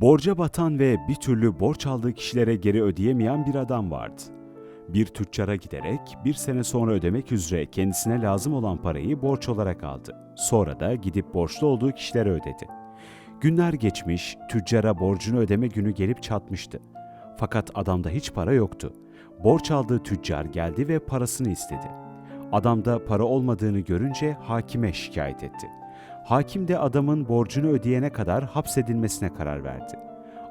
Borca batan ve bir türlü borç aldığı kişilere geri ödeyemeyen bir adam vardı. Bir tüccara giderek bir sene sonra ödemek üzere kendisine lazım olan parayı borç olarak aldı. Sonra da gidip borçlu olduğu kişilere ödedi. Günler geçmiş, tüccara borcunu ödeme günü gelip çatmıştı. Fakat adamda hiç para yoktu. Borç aldığı tüccar geldi ve parasını istedi. Adamda para olmadığını görünce hakime şikayet etti. Hakim de adamın borcunu ödeyene kadar hapsedilmesine karar verdi.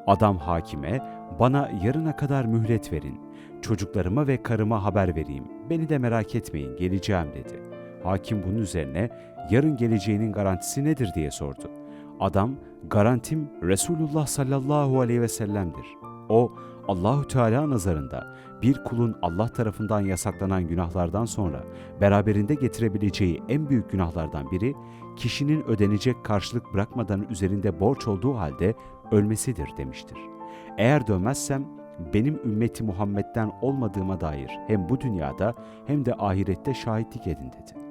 Adam hakime, bana yarına kadar mühlet verin. Çocuklarıma ve karıma haber vereyim. Beni de merak etmeyin, geleceğim dedi. Hakim bunun üzerine yarın geleceğinin garantisi nedir diye sordu. Adam, garantim Resulullah sallallahu aleyhi ve sellem'dir. O, Allahü Teala nazarında bir kulun Allah tarafından yasaklanan günahlardan sonra beraberinde getirebileceği en büyük günahlardan biri, kişinin ödenecek karşılık bırakmadan üzerinde borç olduğu halde ölmesidir demiştir. Eğer dönmezsem benim ümmeti Muhammed'den olmadığıma dair hem bu dünyada hem de ahirette şahitlik edin dedi.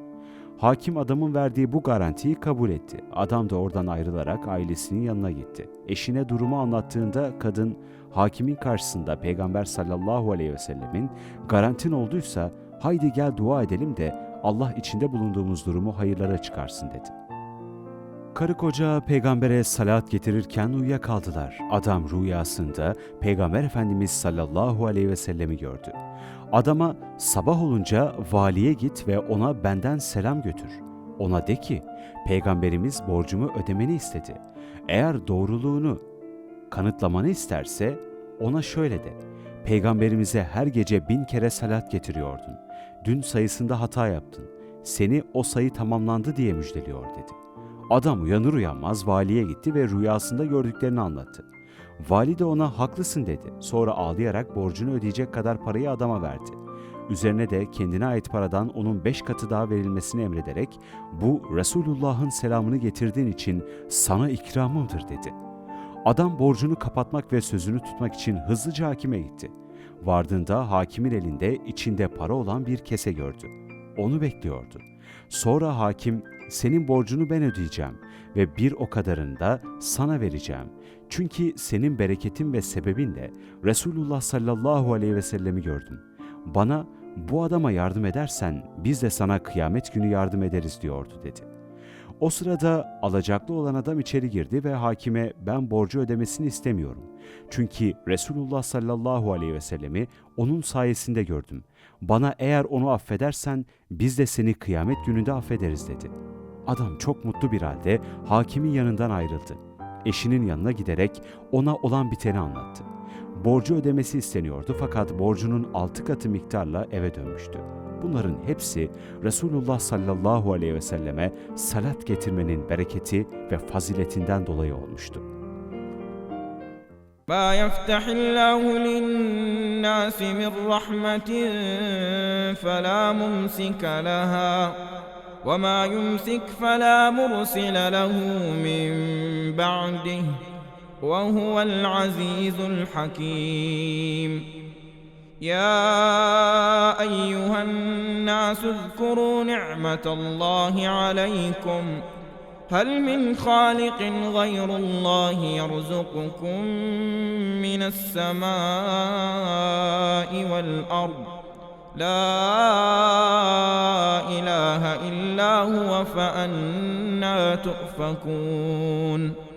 Hakim adamın verdiği bu garantiyi kabul etti. Adam da oradan ayrılarak ailesinin yanına gitti. Eşine durumu anlattığında kadın hakimin karşısında Peygamber sallallahu aleyhi ve sellemin garantin olduysa haydi gel dua edelim de Allah içinde bulunduğumuz durumu hayırlara çıkarsın dedi. Karı koca peygambere salat getirirken uyuyakaldılar. Adam rüyasında peygamber efendimiz sallallahu aleyhi ve sellemi gördü. Adama sabah olunca valiye git ve ona benden selam götür. Ona de ki peygamberimiz borcumu ödemeni istedi. Eğer doğruluğunu kanıtlamanı isterse ona şöyle de. Peygamberimize her gece bin kere salat getiriyordun. Dün sayısında hata yaptın. Seni o sayı tamamlandı diye müjdeliyor dedi. Adam uyanır uyanmaz valiye gitti ve rüyasında gördüklerini anlattı. Vali de ona haklısın dedi. Sonra ağlayarak borcunu ödeyecek kadar parayı adama verdi. Üzerine de kendine ait paradan onun beş katı daha verilmesini emrederek bu Resulullah'ın selamını getirdiğin için sana ikramımdır dedi. Adam borcunu kapatmak ve sözünü tutmak için hızlıca hakime gitti. Vardığında hakimin elinde içinde para olan bir kese gördü. Onu bekliyordu. Sonra hakim senin borcunu ben ödeyeceğim ve bir o kadarını da sana vereceğim. Çünkü senin bereketin ve sebebinle Resulullah sallallahu aleyhi ve sellemi gördüm. Bana bu adama yardım edersen biz de sana kıyamet günü yardım ederiz diyordu dedi. O sırada alacaklı olan adam içeri girdi ve hakime ben borcu ödemesini istemiyorum. Çünkü Resulullah sallallahu aleyhi ve sellemi onun sayesinde gördüm. Bana eğer onu affedersen biz de seni kıyamet gününde affederiz dedi. Adam çok mutlu bir halde hakimin yanından ayrıldı. Eşinin yanına giderek ona olan biteni anlattı. Borcu ödemesi isteniyordu fakat borcunun altı katı miktarla eve dönmüştü. Bunların hepsi Resulullah sallallahu aleyhi ve selleme salat getirmenin bereketi ve faziletinden dolayı olmuştu. ما يفتح الله للناس من رحمة فلا ممسك لها وما يمسك فلا مرسل له من بعده وهو العزيز الحكيم يا أيها الناس اذكروا نعمة الله عليكم. هل من خالق غير الله يرزقكم من السماء والأرض؟ لا إله إلا هو فأنا تؤفكون.